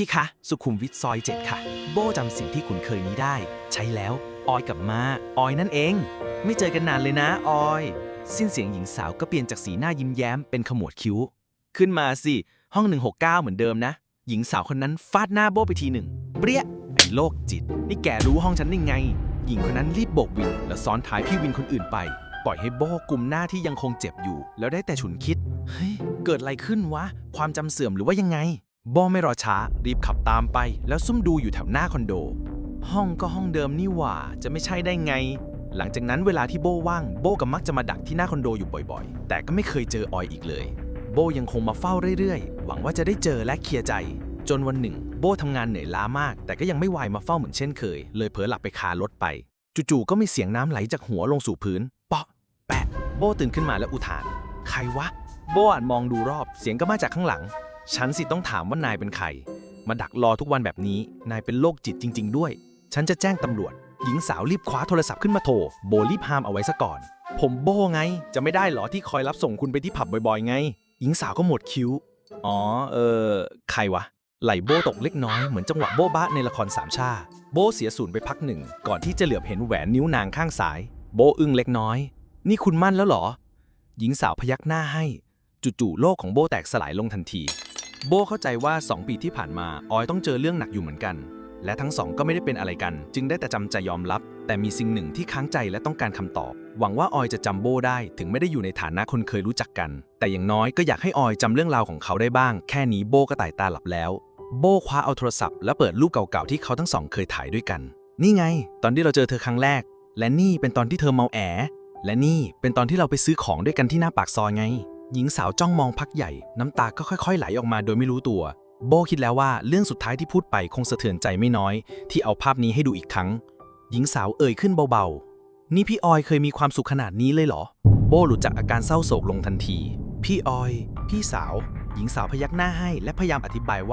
พี่คะ สุขุมวิทซอยเจ็ดค่ะ โบจำสิ่งที่คุ้นเคยนี้ได้ ใช่แล้ว ออยกลับมา ออยนั่นเอง ไม่เจอกันนานเลยนะ ออย สิ้นเสียงหญิงสาวก็เปลี่ยนจากสีหน้ายิ้มแย้มเป็นขมวดคิ้ว ขึ้นมาสิ ห้อง 169 เหมือนเดิมนะ หญิงสาวคนนั้นฟาดหน้าโบไปทีหนึ่ง เปรี้ยไอ้โรคจิต นี่แกรู้ห้องฉันได้ไง หญิงคนนั้นรีบโบกวิน แล้วซ้อนท้ายพี่วินคนอื่นไป ปล่อยให้โบกลุ่มหน้าที่ยังคงเจ็บอยู่ แล้วได้แต่ฉุนคิด เฮ้ย เกิดอะไรขึ้นวะ ความจำเสื่อมหรือว่ายังไง โบไม่รอช้า รีบขับตามไป แล้วซุ่มดูอยู่แถวหน้าคอนโด ห้องก็ห้องเดิมนี่หว่าจะไม่ใช่ได้ไง หลังจากนั้นเวลาที่โบว่างโบก็มักจะมาดักที่หน้าคอนโดอยู่บ่อยๆ แต่ก็ไม่เคยเจอออยอีกเลย โบยังคงมาเฝ้าเรื่อยๆ หวังว่าจะได้เจอและเคลียร์ใจ จนวันหนึ่ง โบทำงานเหนื่อยล้ามาก แต่ก็ยังไม่วายมาเฝ้าเหมือนเช่นเคย เลยเผลอหลับไปคารถไป จู่ๆก็มีเสียงน้ำไหลจากหัวลงสู่พื้นเปาะแปะโบตื่นขึ้นมาแล้วอุทาน ใครวะ โบอ่านมองดูรอบเสียงก็มาจากข้างหลัง ฉันสิต้องถามว่านายเป็นใคร มาดักรอทุกวันแบบนี้ นายเป็นโรคจิตจริง ๆ ด้วย ฉันจะแจ้งตำรวจ หญิงสาวรีบคว้าโทรศัพท์ขึ้นมาโทร โบรีบห้ามเอาไว้ซะก่อน ผมโบไง จะไม่ได้หรอที่คอยรับส่งคุณไปที่ผับบ่อยๆ ไง หญิงสาวก็หมดคิ้ว อ๋อ เออ ใครวะ ไหลโบตกเล็กน้อยเหมือนจังหวะโบบะในละครสามชา โบเสียศูนย์ไปพักหนึ่ง ก่อนที่จะเหลือบเห็นแหวนนิ้วนางข้างซ้าย โบอึ้งเล็กน้อย นี่คุณมั่นแล้วเหรอ หญิงสาวพยักหน้าให้ จู่ๆโลกของโบแตกสลายลงทันที โบเข้าใจว่า 2 ปีที่ผ่านมา ออยต้องเจอเรื่องหนักอยู่เหมือนกัน และทั้งสองก็ไม่ได้เป็นอะไรกัน จึงได้แต่จำใจยอมรับ แต่มีสิ่งหนึ่งที่ค้างใจและต้องการคำตอบ หวังว่าออยจะจำโบได้ ถึงไม่ได้อยู่ในฐานะคนเคยรู้จักกัน แต่อย่างน้อยก็อยากให้ออยจำเรื่องราวของเขาได้บ้าง แค่นี้โบก็ตายตาหลับแล้ว โบคว้าเอาโทรศัพท์แล้วเปิดรูปเก่าๆที่เขาทั้งสองเคยถ่ายด้วยกัน นี่ไง ตอนที่เราเจอเธอครั้งแรก และนี่เป็นตอนที่เธอเมาแอ และนี่เป็นตอนที่เราไปซื้อของด้วยกันที่หน้าปากซอยไง หญิงสาวจ้องมองพักใหญ่ น้ำตาก็ค่อยๆ ไหลออกมาโดยไม่รู้ตัว โบคิดแล้วว่าเรื่องสุดท้ายที่พูดไปคงสะเทือนใจไม่น้อย ที่เอาภาพนี้ให้ดูอีกครั้ง หญิงสาวเอ่ยขึ้นเบาๆ นี่พี่ออยเคยมีความสุขขนาดนี้เลยเหรอ โบหลุดจากอาการเศร้าโศกลงทันที พี่ออย พี่สาว หญิงสาวพยักหน้าให้และพยายามอธิบายว่า